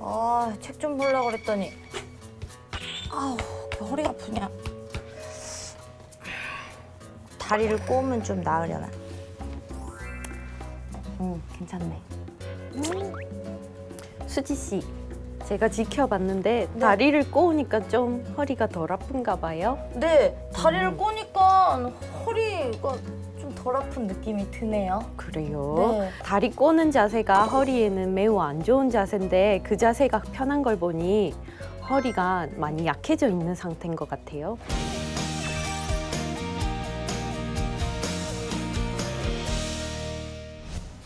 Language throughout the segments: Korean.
아, 책 좀 보려고 그랬더니 아우, 왜 허리가 아프냐. 다리를 꼬으면 좀 나으려나. 음, 괜찮네. 수지 씨, 제가 지켜봤는데 다리를 꼬으니까 좀 허리가 덜 아픈가 봐요. 네, 다리를 음. 꼬니까 허리가 좀 덜 아픈 느낌이 드네요. 그래요. 네. 다리 꼬는 자세가 허리에는 매우 안 좋은 자세인데 그 자세가 편한 걸 보니 허리가 많이 약해져 있는 상태인 것 같아요.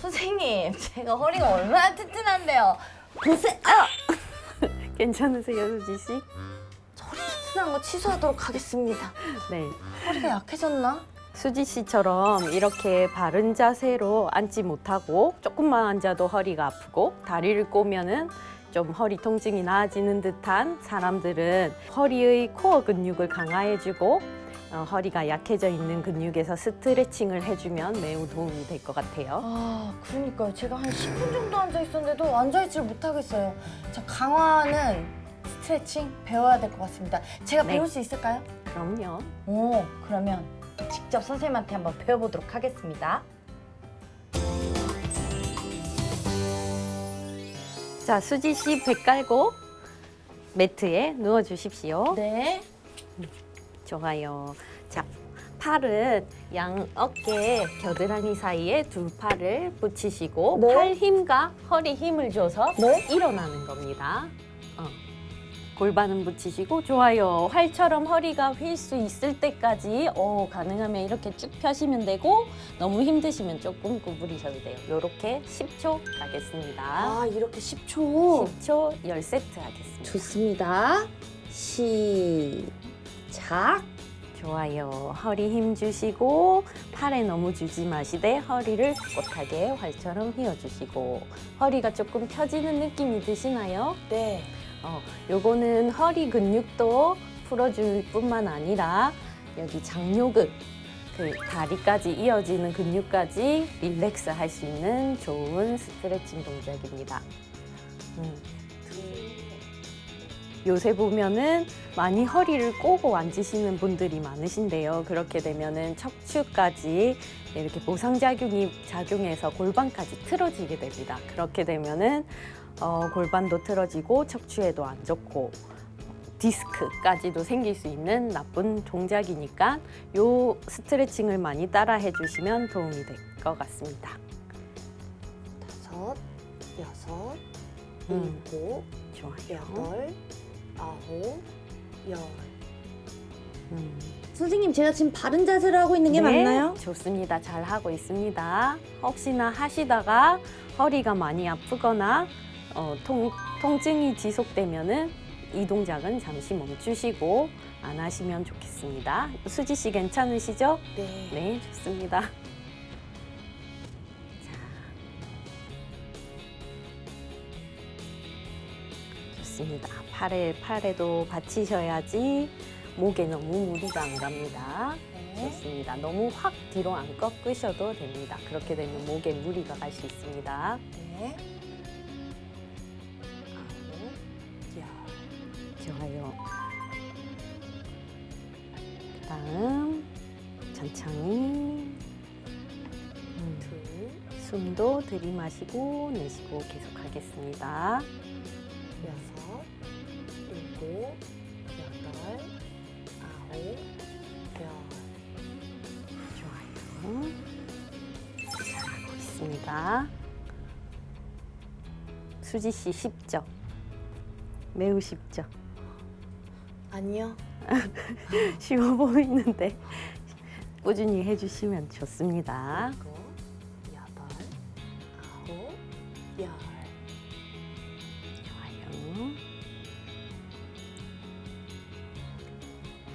선생님, 제가 허리가 얼마나 튼튼한데요. 보세요. 아! 괜찮으세요, 수지 씨? 허리 튼튼한 거 취소하도록 하겠습니다. 네. 허리가 약해졌나? 수지 씨처럼 이렇게 바른 자세로 앉지 못하고 조금만 앉아도 허리가 아프고 다리를 꼬면은 좀 허리 통증이 나아지는 듯한 사람들은 허리의 코어 근육을 강화해주고 어, 허리가 약해져 있는 근육에서 스트레칭을 해주면 매우 도움이 될 것 같아요. 아, 그러니까요. 제가 한 10분 정도 앉아 있었는데도 앉아 있지를 못하겠어요. 자, 강화하는 스트레칭 배워야 될 것 같습니다. 제가 네. 배울 수 있을까요? 그럼요. 오, 그러면 직접 선생님한테 한번 배워보도록 하겠습니다. 자, 수지 씨 배 깔고 매트에 누워 주십시오. 네. 좋아요. 자, 팔은 양 어깨 겨드랑이 사이에 두 팔을 붙이시고 네. 팔 힘과 허리 힘을 줘서 네. 일어나는 겁니다. 어. 골반은 붙이시고 좋아요. 활처럼 허리가 휠 수 있을 때까지 어, 가능하면 이렇게 쭉 펴시면 되고 너무 힘드시면 조금 구부리셔도 돼요. 이렇게 10초 가겠습니다. 아, 이렇게 10초. 10초 10세트 하겠습니다. 좋습니다. 시작. 좋아요. 허리 힘 주시고 팔에 너무 주지 마시되 허리를 꼿하게 활처럼 휘어주시고 허리가 조금 펴지는 느낌이 드시나요? 네. 어, 요거는 허리 근육도 풀어줄 뿐만 아니라 여기 장요근 그 다리까지 이어지는 근육까지 릴렉스 할 수 있는 좋은 스트레칭 동작입니다. 음. 요새 보면은 많이 허리를 꼬고 앉으시는 분들이 많으신데요. 그렇게 되면은 척추까지 이렇게 보상작용이 작용해서 골반까지 틀어지게 됩니다. 그렇게 되면은 어, 골반도 틀어지고 척추에도 안 좋고 디스크까지도 생길 수 있는 나쁜 동작이니까 요 스트레칭을 많이 따라 해주시면 도움이 될 것 같습니다. 다섯, 여섯, 음. 일곱, 좋아요. 여덟, 아홉, 열. 음. 선생님, 제가 지금 바른 자세를 하고 있는 게 네, 맞나요? 좋습니다. 잘 하고 있습니다. 혹시나 하시다가 허리가 많이 아프거나 어, 통, 통증이 지속되면은 이 동작은 잠시 멈추시고 안 하시면 좋겠습니다. 수지 씨 괜찮으시죠? 네. 네, 좋습니다. 자. 좋습니다. 팔에 팔에도 받치셔야지 목에 너무 무리가 안 갑니다. 네. 좋습니다. 너무 확 뒤로 안 꺾으셔도 됩니다. 그렇게 되면 목에 무리가 갈 수 있습니다. 네. 열. 좋아요. 다음 천천히 음, 둘, 숨도 들이마시고 내쉬고 계속하겠습니다. 여섯, 일곱, 여덟, 아홉, 열. 좋아요. 잘하고 있습니다. 수지 씨 쉽죠? 매우 쉽죠? 아니요. 쉬워 보이는데 꾸준히 해주시면 좋습니다. 일곱, 여덟, 아홉, 열.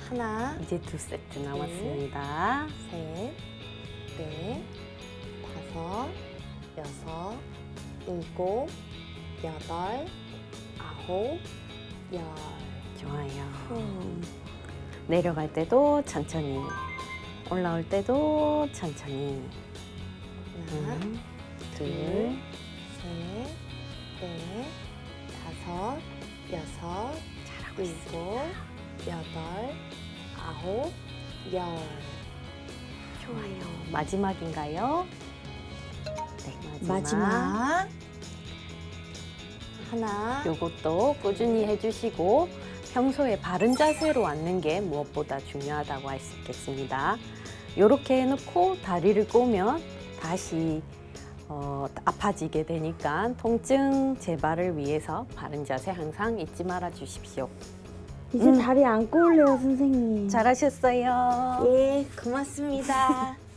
하나, 이제 두 세트 남았습니다. 셋, 넷, 다섯, 여섯, 일곱, 여덟, 아홉, 열. 좋아요. 음. 내려갈 때도 천천히, 올라올 때도 천천히. 하나, 음, 둘, 셋, 넷, 다섯, 여섯, 일곱, 여덟, 아홉, 열. 좋아요. 마지막인가요? 네, 마지막. 마지막. 하나. 요것도 꾸준히 해주시고 평소에 바른 자세로 앉는 게 무엇보다 중요하다고 할 수 있겠습니다. 이렇게 해놓고 다리를 꼬면 다시 어, 아파지게 되니까 통증 재발을 위해서 바른 자세 항상 잊지 말아 주십시오. 이제 음. 다리 안 꼬울래요, 선생님. 잘하셨어요. 예, 고맙습니다.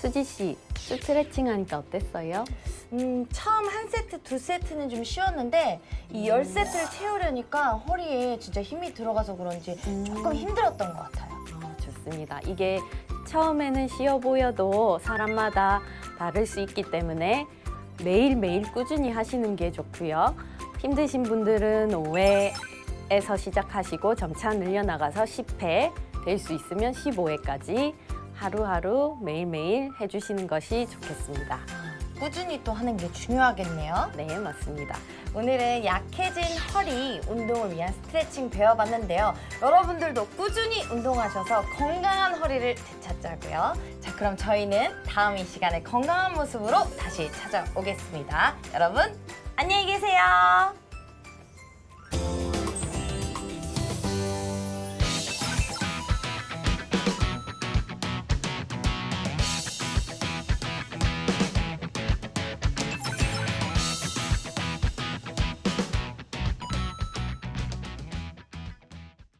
수지 씨 스트레칭 하니까 어땠어요? 음, 처음 한 세트, 두 세트는 좀 쉬웠는데 이 열 세트를 채우려니까 허리에 진짜 힘이 들어가서 그런지 조금 힘들었던 것 같아요. 어, 좋습니다. 이게 처음에는 쉬워 보여도 사람마다 다를 수 있기 때문에 매일매일 꾸준히 하시는 게 좋고요. 힘드신 분들은 5회에서 시작하시고 점차 늘려나가서 10회 될 수 있으면 15회까지 하루하루 매일매일 해주시는 것이 좋겠습니다. 꾸준히 또 하는 게 중요하겠네요. 네, 맞습니다. 오늘은 약해진 허리 운동을 위한 스트레칭 배워봤는데요. 여러분들도 꾸준히 운동하셔서 건강한 허리를 되찾자고요. 자, 그럼 저희는 다음 이 시간에 건강한 모습으로 다시 찾아오겠습니다. 여러분, 안녕히 계세요.